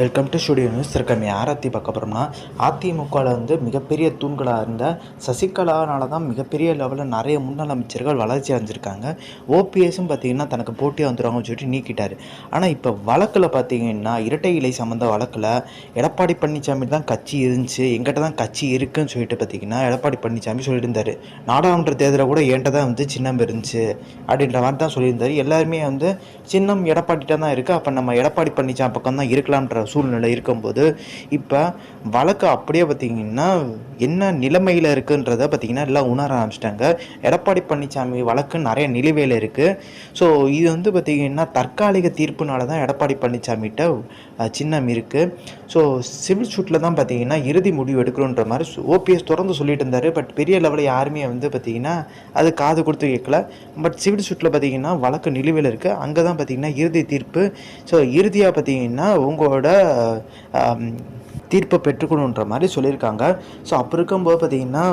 Welcome to studio news இருக்கேன் யார் பார்க்க போகிறோம்னா அதிமுகவில் வந்து மிகப்பெரிய தூண்களாக இருந்த சசிகலானால தான் மிகப்பெரிய லெவலில் நிறைய முன்னாள் அமைச்சர்கள் வளர்ச்சி அடைஞ்சிருக்காங்க. ஓபிஎஸும் பார்த்தீங்கன்னா தனக்கு போட்டியாக வந்துடுவாங்கன்னு சொல்லிட்டு நீக்கிட்டார். ஆனால் இப்போ வழக்கில் பார்த்தீங்கன்னா இரட்டை இலை சம்மந்த வழக்கில் எடப்பாடி பழனிசாமி தான் கட்சி இருந்துச்சு எங்கிட்ட தான் கட்சி இருக்குன்னு சொல்லிட்டு பார்த்தீங்கன்னா எடப்பாடி பழனிசாமி சொல்லியிருந்தார். நாடாளுமன்ற தேர்தலில் கூட என்கிட்ட தான் வந்து சின்னம் இருந்துச்சு அப்படின்ற மாதிரி தான் சொல்லியிருந்தார். எல்லாருமே வந்து சின்னம் எடப்பாடிட்ட தான் இருக்குது அப்போ நம்ம எடப்பாடி பழனிசாமி பக்கம் தான் இருக்கலாம்ன்ற சூழ்நிலை இருக்கும்போது இப்போ வழக்கு அப்படியே பார்த்தீங்கன்னா என்ன நிலைமையில் இருக்குன்றத பார்த்திங்கன்னா எல்லாம் உணர ஆரம்பிச்சிட்டாங்க. எடப்பாடி பழனிசாமி வழக்கு நிறைய நிலுவையில் இருக்குது ஸோ இது வந்து பார்த்திங்கன்னா தற்காலிக தீர்ப்புனால தான் எடப்பாடி பழனிசாமிகிட்ட சின்னம் இருக்குது ஸோ சிவில் சூட்டில் தான் பார்த்தீங்கன்னா இறுதி முடிவு எடுக்கணுன்ற மாதிரி ஓபிஎஸ் தொடர்ந்து சொல்லிட்டு இருந்தார். பட் பெரிய லெவலில் யாருமே வந்து பார்த்தீங்கன்னா அது காது கொடுத்து கேட்கல. பட் சிவில் சூட்டில் பார்த்திங்கன்னா வழக்கு நிலுவையில் இருக்குது அங்கே தான் பார்த்தீங்கன்னா இறுதி தீர்ப்பு. ஸோ இறுதியாக பார்த்தீங்கன்னா உங்களோட 呃 தீர்ப்பை பெற்றுக்கணுன்ற மாதிரி சொல்லியிருக்காங்க. ஸோ அப்போ இருக்கும்போது பார்த்தீங்கன்னா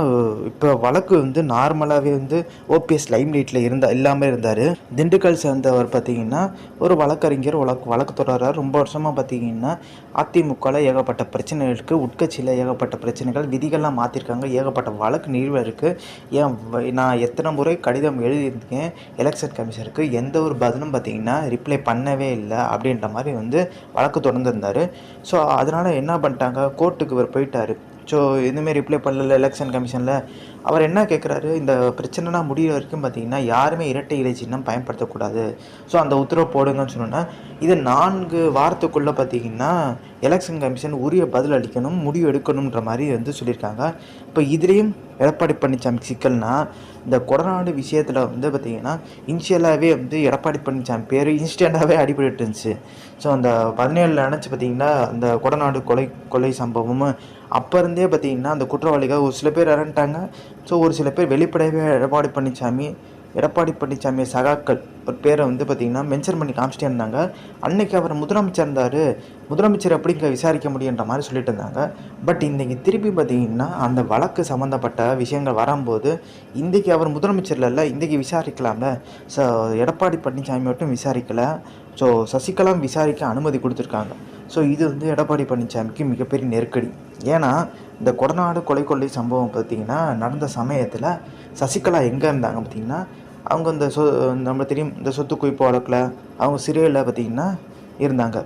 இப்போ வழக்கு வந்து நார்மலாகவே வந்து ஓபிஎஸ் லைம் லைட்டில் இருந்தா இல்லாமல் இருந்தார். திண்டுக்கல் சேர்ந்தவர் பார்த்தீங்கன்னா ஒரு வழக்கறிஞர் வழக்கு வழக்கு தொடர்றார். ரொம்ப வருஷமாக பார்த்தீங்கன்னா அதிமுகவில் ஏகப்பட்ட பிரச்சனை இருக்குது உட்கட்சியில் ஏகப்பட்ட பிரச்சனைகள் விதிகள்லாம் மாற்றிருக்காங்க ஏகப்பட்ட வழக்கு நிகழ்வு இருக்குது ஏன் நான் எத்தனை முறை கடிதம் எழுதியிருக்கேன். எலெக்ஷன் கமிஷனுக்கு எந்த ஒரு பதிலும் பார்த்தீங்கன்னா ரிப்ளை பண்ணவே இல்லை அப்படின்ற மாதிரி வந்து வழக்கு தொடர்ந்துருந்தார். ஸோ அதனால் என்ன பண்ணிட்டாங்க கோர்ட்டுக்கு இவர் போயிட்டார். ஸோ எதுவுமே ரிப்ளை பண்ணல. எலெக்ஷன் கமிஷனில் அவர் என்ன கேட்குறாரு இந்த பிரச்சனைனா முடிகிற வரைக்கும் பார்த்தீங்கன்னா யாருமே இரட்டை இலை சின்னம் பயன்படுத்தக்கூடாது. ஸோ அந்த உத்தரவு போடுங்கன்னு சொன்னோன்னா இது நான்கு வாரத்துக்குள்ளே பார்த்தீங்கன்னா எலெக்ஷன் கமிஷன் உரிய பதில் அளிக்கணும் முடிவு எடுக்கணுன்ற மாதிரி வந்து சொல்லியிருக்காங்க. இப்போ இதுலேயும் எடப்பாடி பழனிசாமி சிக்கல்னா இந்த கொடநாடு விஷயத்தில் வந்து பார்த்திங்கன்னா இனிஷியலாகவே வந்து எடப்பாடி பழனிசாமி பேர் இன்ஸ்டண்ட்டாகவே அடிபட்டு இருந்துச்சு ஸோ அந்த பதினேழில் நினச்சி பார்த்தீங்கன்னா அந்த கொடநாடு கொலை கொலை சம்பவமும் அப்போ இருந்தே பார்த்தீங்கன்னா அந்த குற்றவாளிகள் ஒரு சில பேர் இறந்துட்டாங்க. ஸோ ஒரு சில பேர் வெளிப்படையவே எடப்பாடி பழனிசாமி எடப்பாடி பழனிசாமி சகாக்கள் ஒரு பேரை வந்து பார்த்தீங்கன்னா மென்ஷன் பண்ணி காமிச்சிட்டே இருந்தாங்க. அன்னைக்கு அவர் முதலமைச்சர் இருந்தார். முதலமைச்சர் எப்படிங்க விசாரிக்க முடியுன்ற மாதிரி சொல்லிட்டு இருந்தாங்க. பட் இன்றைக்கி திருப்பி பார்த்தீங்கன்னா அந்த வழக்கு சம்மந்தப்பட்ட விஷயங்கள் வரும்போது இன்றைக்கி அவர் முதலமைச்சர் இல்லை இன்றைக்கி விசாரிக்கலாம்ல. ஸோ எடப்பாடி பழனிசாமி மட்டும் விசாரிக்கலை. ஸோ சசிகலாம் விசாரிக்க அனுமதி கொடுத்துருக்காங்க. ஸோ இது வந்து எடப்பாடி பழனிசாமிக்கு மிகப்பெரிய நெருக்கடி. ஏன்னா இந்த கொடநாடு கொலை கொள்ளை சம்பவம் பார்த்திங்கன்னா நடந்த சமயத்தில் சசிகலா எங்கே இருந்தாங்க பார்த்திங்கன்னா அவங்க இந்த சொ நம்ம தெரியும் இந்த சொத்து குவிப்பு வழக்கில் அவங்க சீரியலில் பார்த்திங்கன்னா இருந்தாங்க.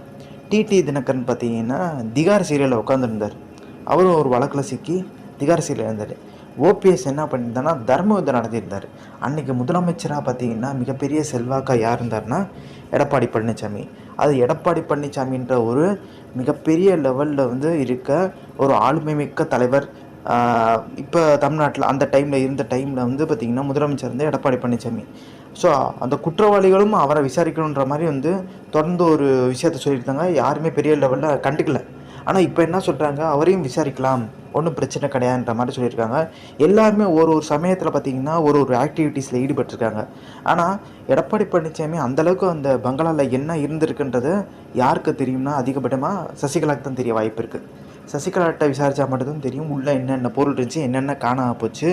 டிடி தினகரன் பார்த்தீங்கன்னா திகார் சீரியலில் உட்காந்துருந்தார் அவரும் ஒரு வழக்கில் சிக்கி திகார் சீரியல் இருந்தார். ஓபிஎஸ் என்ன பண்ணியிருந்தாருன்னா தர்ம யுத்தம் நடத்தியிருந்தார். அன்றைக்கி முதலமைச்சராக பார்த்தீங்கன்னா மிகப்பெரிய செல்வாக்காக யார் இருந்தார்னா எடப்பாடி பழனிசாமி. அது எடப்பாடி பழனிசாமின்ற ஒரு மிகப்பெரிய லெவலில் வந்து இருக்க ஒரு ஆளுமை மிக்க தலைவர் இப்போ தமிழ்நாட்டில் அந்த டைமில் இருந்த டைமில் வந்து பார்த்திங்கன்னா முதலமைச்சர் வந்து எடப்பாடி பழனிசாமி ஸோ அந்த குற்றவாளிகளும் அவரை விசாரிக்கணுன்ற மாதிரி வந்து தொடர்ந்து ஒரு விஷயத்த சொல்லியிருந்தாங்க. யாருமே பெரிய லெவலில் கண்டுக்கல. ஆனால் இப்போ என்ன சொல்கிறாங்க அவரையும் விசாரிக்கலாம். ஒன்றும் பிரச்சனை கிடையாதுன்ற மாதிரி சொல்லியிருக்காங்க. எல்லாருமே ஒரு ஒரு சமயத்தில் பார்த்தீங்கன்னா ஒரு ஒரு ஆக்டிவிட்டீஸில் ஈடுபட்டிருக்காங்க. ஆனால் எடப்பாடி பழனிசாமி அந்தளவுக்கு அந்த பங்களாவில் என்ன இருந்திருக்குன்றது யாருக்கு தெரியும்னா அதிகபட்சமாக சசிகலாவுக்கு தான் தெரிய வாய்ப்பு இருக்குது சசிகலாட்ட விசாரித்தா மட்டும்தான் தெரியும். உள்ளே என்னென்ன பொருள் இருந்துச்சு என்னென்ன காணாம போச்சு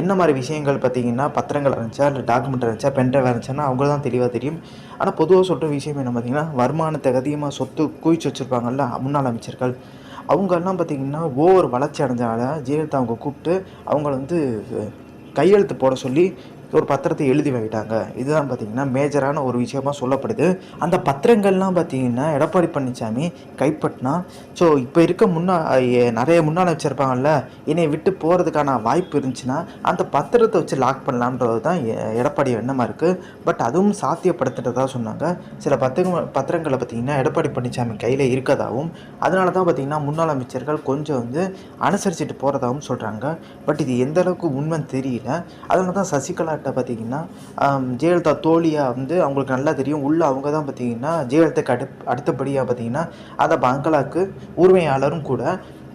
என்ன மாதிரி விஷயங்கள் பார்த்தீங்கன்னா பத்திரங்கள் இருந்துச்சா இல்லை டாக்குமெண்ட் இருந்துச்சா பென்ட்ரைவ் இருந்துச்சுன்னா அவங்க தான் தெளிவாக தெரியும். ஆனால் பொதுவாக சொல்கிற விஷயம் என்ன பார்த்தீங்கன்னா வருமானத்தை அதிகமாக சொத்து குவிச்சு வச்சுருப்பாங்கல்ல முன்னாள் அமைச்சர்கள். அவங்கெல்லாம் பார்த்திங்கன்னா ஓவர் வளர்ச்சி அடைஞ்சால ஜெயலலிதா அவங்க கூப்பிட்டு அவங்கள வந்து கையெழுத்து போட சொல்லி ஒரு பத்திரத்தை எழுதி வைட்டாங்க. இதுதான் பார்த்தீங்கன்னா மேஜரான ஒரு விஷயமாக சொல்லப்படுது. அந்த பத்திரங்கள்லாம் பார்த்தீங்கன்னா எடப்பாடி பழனிசாமி கைப்பற்றினா ஸோ இப்போ இருக்க முன்னா நிறைய முன்னாள் வச்சுருப்பாங்கல்ல என்னை விட்டு போகிறதுக்கான வாய்ப்பு இருந்துச்சுன்னா அந்த பத்திரத்தை வச்சு லாக் பண்ணலான்றது தான் எ- எடப்பாடி எண்ணமாக இருக்குது பட் அதுவும் சாத்தியப்படுத்துகிறதா சொன்னாங்க. சில பத்திர பத்திரங்களை பார்த்தீங்கன்னா எடப்பாடி பழனிசாமி கையில் இருக்கதாகவும் அதனால தான் பார்த்தீங்கன்னா முன்னாள் அமைச்சர்கள் கொஞ்சம் வந்து அனுசரிச்சுட்டு போகிறதாகவும் சொல்கிறாங்க பட் இது எந்த அளவுக்கு உண்மைன்னு தெரியல. அதனால தான் சசிகலா கரெக்டாக பார்த்தீங்கன்னா ஜெயலலிதா தோழியாக வந்து அவங்களுக்கு நல்லா தெரியும். உள்ள அவங்க தான் பார்த்தீங்கன்னா ஜெயலலிதாக்கு அடு அடுத்தபடியாக பார்த்தீங்கன்னா அதை பங்களாக்கு உரிமையாளரும் கூட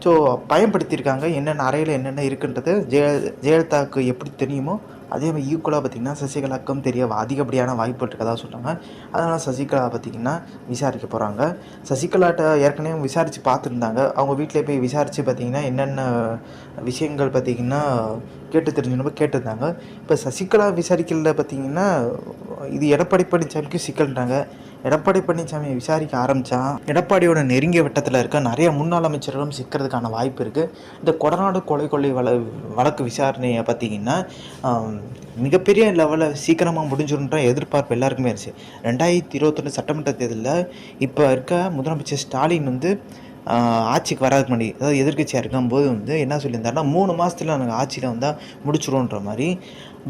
ஸோ பயன்படுத்தியிருக்காங்க. என்னென்ன அறையில் என்னென்ன இருக்குன்றது ஜெய ஜெயலலிதாவுக்கு எப்படி தெரியுமோ அதே மாதிரி ஈக்குவலாக பார்த்திங்கன்னா சசிகலாக்கும் தெரிய அதிகப்படியான வாய்ப்பு இருக்கதாக சொல்கிறாங்க அதனால் சசிகலா பார்த்திங்கன்னா விசாரிக்க போகிறாங்க சசிகலாட்ட ஏற்கனவே விசாரித்து பார்த்துருந்தாங்க. அவங்க வீட்டிலே போய் விசாரித்து பார்த்தீங்கன்னா என்னென்ன விஷயங்கள் பார்த்தீங்கன்னா கேட்டு தெரிஞ்சுன்னு கேட்டிருந்தாங்க. இப்போ சசிகலா விசாரிக்கல பார்த்தீங்கன்னா இது எடப்பாடி பழனிசாமிக்கும் சிக்கல்ன்றாங்க. எடப்பாடி பழனிசாமியை விசாரிக்க ஆரம்பித்தா எடப்பாடியோட நெருங்கிய வட்டத்தில் இருக்க நிறைய முன்னாள் அமைச்சர்களும் சிக்கிறதுக்கான வாய்ப்பு இருக்குது இந்த கொடநாடு கொலை கொள்ளை வழ வழக்கு விசாரணையை பார்த்தீங்கன்னா மிகப்பெரிய லெவலில் சீக்கிரமாக முடிஞ்சிடும்ன்ற எதிர்பார்ப்பு எல்லாருக்குமே இருந்துச்சு. ரெண்டாயிரத்தி இருபத்தொன்று சட்டமன்ற தேர்தலில் இப்போ இருக்க முதலமைச்சர் ஸ்டாலின் வந்து ஆட்சிக்கு வராதுக்கு முன்னாடி அதாவது எதிர்கட்சியாக இருக்கும்போது வந்து என்ன சொல்லியிருந்தாருன்னா மூணு மாதத்தில் நாங்கள் ஆட்சியில் வந்தால் முடிச்சிடும்ன்ற மாதிரி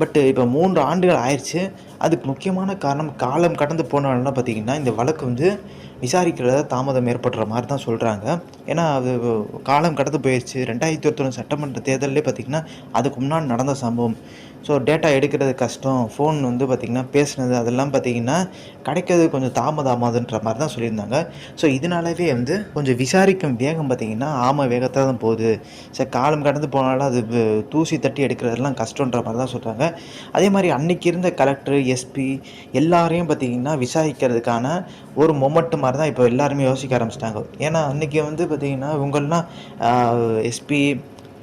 பட் இப்போ மூன்று ஆண்டுகள் ஆயிடுச்சு. அதுக்கு முக்கியமான காரணம் காலம் கடந்து போனாலும் பார்த்தீங்கன்னா இந்த வழக்கு வந்து விசாரிக்கிறத தாமதம் ஏற்படுற மாதிரி தான் சொல்கிறாங்க ஏன்னா அது காலம் கடந்து போயிடுச்சு ரெண்டாயிரத்தி ஒருத்தொன்று சட்டமன்ற தேர்தலே பார்த்திங்கன்னா அதுக்கு முன்னாடி நடந்த சம்பவம். ஸோ டேட்டா எடுக்கிறது கஷ்டம். ஃபோன் வந்து பார்த்திங்கன்னா பேசுனது அதெல்லாம் பார்த்திங்கன்னா கிடைக்கிறது கொஞ்சம் தாமதமாதுன்ற மாதிரி தான் சொல்லியிருந்தாங்க. ஸோ இதனாலவே வந்து கொஞ்சம் விசாரிக்கும் வேகம் பார்த்திங்கன்னா ஆமாம் வேகத்தில் தான் போகுது. சரி காலம் கடந்து போனாலும் அது தூசி தட்டி எடுக்கிறதெல்லாம் கஷ்டன்ற மாதிரி தான் சொல்கிறாங்க அதே மாதிரி அன்றைக்கி இருந்த கலெக்டர் எஸ்பி எல்லாரையும் பார்த்திங்கன்னா விசாரிக்கிறதுக்கான ஒரு மொமெண்ட் மாதிரி தான் இப்போ எல்லாருமே யோசிக்க ஆரம்பிச்சிட்டாங்க. ஏன்னா அன்றைக்கி வந்து பார்த்திங்கன்னா இவங்கெல்லாம் எஸ்பி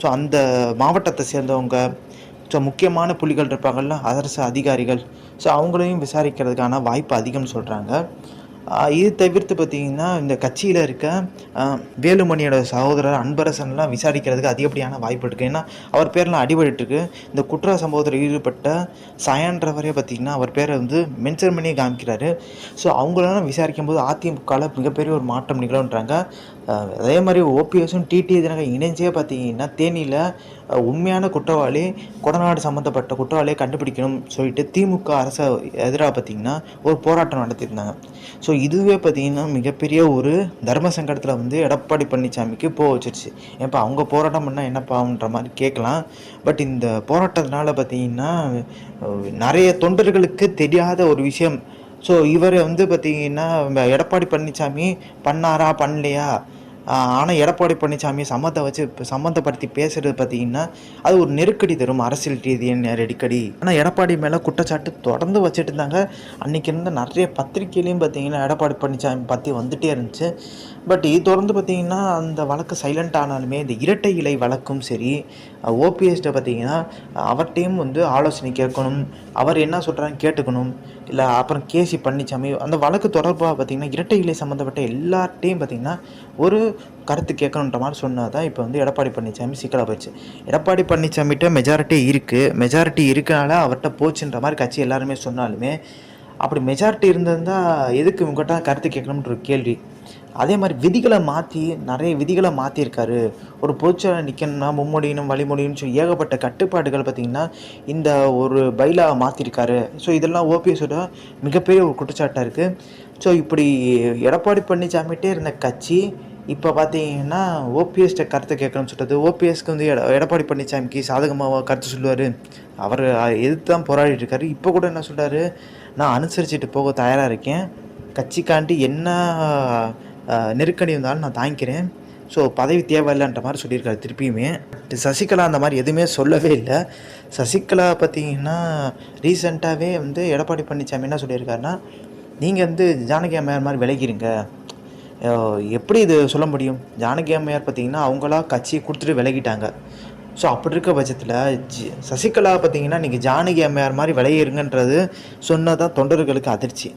ஸோ அந்த மாவட்டத்தை சேர்ந்தவங்க ஸோ முக்கியமான புலிகள் இருப்பாங்கள்ல அரசு அதிகாரிகள் ஸோ அவங்களையும் விசாரிக்கிறதுக்கான வாய்ப்பு அதிகம்னு சொல்கிறாங்க இது தவிர்த்து பார்த்திங்கன்னா இந்த கட்சியில் இருக்க வேலுமணியோட சகோதரர் அன்பரசன்லாம் விசாரிக்கிறதுக்கு அதிகப்படியான வாய்ப்பு இருக்குது ஏன்னா அவர் பேர்லாம் அடிபட்டுருக்கு. இந்த குற்ற சம்பவத்தில் ஈடுபட்ட சயான்றவரே பார்த்திங்கன்னா அவர் பேரை வந்து மென்ஷன் பண்ணி காமிக்கிறாரு. ஸோ அவங்களெல்லாம் விசாரிக்கும் போது அதிமுகவில் மிகப்பெரிய ஒரு மாற்றம் நிகழ்வுன்றாங்க அதே மாதிரி ஓபிஎஸும் டிடி தினகரன் இணைஞ்சே பார்த்தீங்கன்னா தேனியில் உண்மையான குற்றவாளி கொடநாடு சம்மந்தப்பட்ட குற்றவாளியை கண்டுபிடிக்கணும் சொல்லிட்டு திமுக அரசை எதிராக பார்த்திங்கன்னா ஒரு போராட்டம் நடத்தியிருந்தாங்க. ஸோ இதுவே பார்த்திங்கன்னா மிகப்பெரிய ஒரு தர்ம சங்கடத்தில் வந்து எடப்பாடி பழனிசாமிக்கு போக வச்சிருச்சு. ஏன்ப்பா அவங்க போராட்டம் பண்ணால் என்னப்பான்ற மாதிரி கேட்கலாம். பட் இந்த போராட்டத்தினால பார்த்தீங்கன்னா நிறைய தொண்டர்களுக்கு தெரியாத ஒரு விஷயம். ஸோ இவர் வந்து பார்த்தீங்கன்னா எடப்பாடி பழனிசாமி பண்ணாரா பண்ணலையா? ஆனால் எடப்பாடி பழனிசாமி சம்மந்த வச்சு இப்போ சம்மந்தப்படுத்தி பேசுகிறது பார்த்தீங்கன்னா அது ஒரு நெருக்கடி தரும் அரசியல் ரீதியான நெருக்கடி ஆனால் எடப்பாடி மேலே குற்றச்சாட்டு தொடர்ந்து வச்சுட்டு இருந்தாங்க அன்றைக்கி இருந்த நிறைய பத்திரிகையிலையும் பார்த்தீங்கன்னா எடப்பாடி பழனிசாமி பற்றி வந்துகிட்டே இருந்துச்சு. பட் இது தொடர்ந்து பார்த்தீங்கன்னா அந்த வழக்கு சைலண்ட் ஆனாலுமே இந்த இரட்டை இலை வழக்கும் சரி ஓபிஎஸ்ட்டை பார்த்தீங்கன்னா அவர்கிட்டையும் வந்து ஆலோசனை கேட்கணும். அவர் என்ன சொல்கிறாங்க கேட்டுக்கணும். இல்லை அப்புறம் கேசி பழனிசாமி அந்த வழக்கு தொடர்பாக பார்த்தீங்கன்னா இரட்டை இலை சம்மந்தப்பட்ட எல்லார்ட்டையும் பார்த்திங்கன்னா ஒரு கருத்து கேட்கணுன்ற மாதிரி சொன்னால் தான் இப்போ வந்து எடப்பாடி பழனிசாமி சிக்கலாக போயிடுச்சு எடப்பாடி பழனிசாமிகிட்ட மெஜாரிட்டி இருக்குது மெஜாரிட்டி இருக்கனால அவர்கிட்ட போச்சுன்ற மாதிரி கட்சி எல்லாருமே சொன்னாலுமே அப்படி மெஜாரிட்டி இருந்திருந்தா எதுக்கு இவங்ககிட்ட கருத்து கேட்கணுன்ற ஒரு கேள்வி. அதே மாதிரி விதிகளை மாற்றி நிறைய விதிகளை மாற்றிருக்காரு ஒரு பொதுச்செயலாளர் நிற்கணும்னா மும்மொழியினும் வழிமொழியும் சொல்லி ஏகப்பட்ட கட்டுப்பாடுகள் பார்த்திங்கன்னா இந்த ஒரு பைலா மாற்றிருக்காரு ஸோ இதெல்லாம் ஓபிஎஸோட மிகப்பெரிய ஒரு குற்றச்சாட்டாக இருக்குது ஸோ இப்படி எடப்பாடி பழனிசாமிகிட்டே இருந்த கட்சி இப்போ பார்த்தீங்கன்னா ஓபிஎஸ்ட்ட கருத்தை கேட்கணும்னு சொல்கிறது ஓபிஎஸ்க்கு வந்து எட எடப்பாடி பழனிசாமிக்கு சாதகமாக கருத்து சொல்லுவார். அவர் எதிர்த்து தான் போராடிட்டு இருக்காரு. இப்போ கூட என்ன சொல்கிறாரு நான் அனுசரிச்சுட்டு போக தயாராக இருக்கேன். கட்சிக்காண்டி என்ன நெருக்கடி இருந்தாலும் நான் தாங்கிக்கிறேன். ஸோ பதவி தேவையில்லைன்ற மாதிரி சொல்லியிருக்காரு திருப்பியுமே. சசிகலா அந்த மாதிரி எதுவுமே சொல்லவே இல்லை. சசிகலா பார்த்தீங்கன்னா ரீசெண்டாகவே வந்து எடப்பாடி பழனிசாமி என்ன சொல்லியிருக்காருன்னா நீங்கள் வந்து ஜானகி அம்மையார் மாதிரி விலகிருங்க. எப்படி இது சொல்ல முடியும்? ஜானகி அம்மையார் பார்த்தீங்கன்னா அவங்களா கட்சியை கொடுத்துட்டு விலகிட்டாங்க. ஸோ அப்படி இருக்க பட்சத்தில் ஜி சசிகலா பார்த்தீங்கன்னா நீங்கள் ஜானகி அம்மையார் மாதிரி விலகிருங்கன்றது சொன்னதான் தொண்டர்களுக்கு அதிர்ச்சி.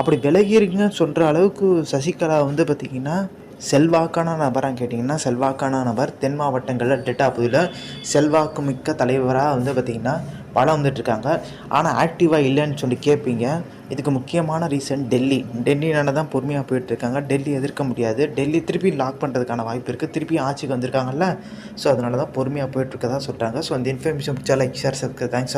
அப்படி விலகிருங்கன்னு சொல்கிற அளவுக்கு சசிகலா வந்து பார்த்தீங்கன்னா செல்வாக்கான நபராக கேட்டிங்கன்னா செல்வாக்கான நபர் தென் மாவட்டங்களில் டெட்டா பகுதியில் செல்வாக்கு மிக்க தலைவராக வந்து பார்த்திங்கன்னா பலம் வந்துட்டுருக்காங்க. ஆனால் ஆக்டிவாக இல்லைன்னு சொல்லி கேட்பீங்க இதுக்கு முக்கியமான ரீசன் டெல்லி. டெல்லினால தான் பொறுமையாக போயிட்டுருக்காங்க. டெல்லி எதிர்க்க முடியாது. டெல்லி திருப்பி லாக் பண்ணுறதுக்கான வாய்ப்பு இருக்குது திருப்பி ஆட்சிக்கு வந்திருக்காங்கல்ல. ஸோ அதனால தான் பொறுமையாக போயிட்டுருக்கதா சொல்கிறாங்க ஸோ அந்த இன்ஃபர்மேஷன் பிடிச்சா லைக் ஷேர் சப்ஸ்கிரைப் தேங்க்ஸ்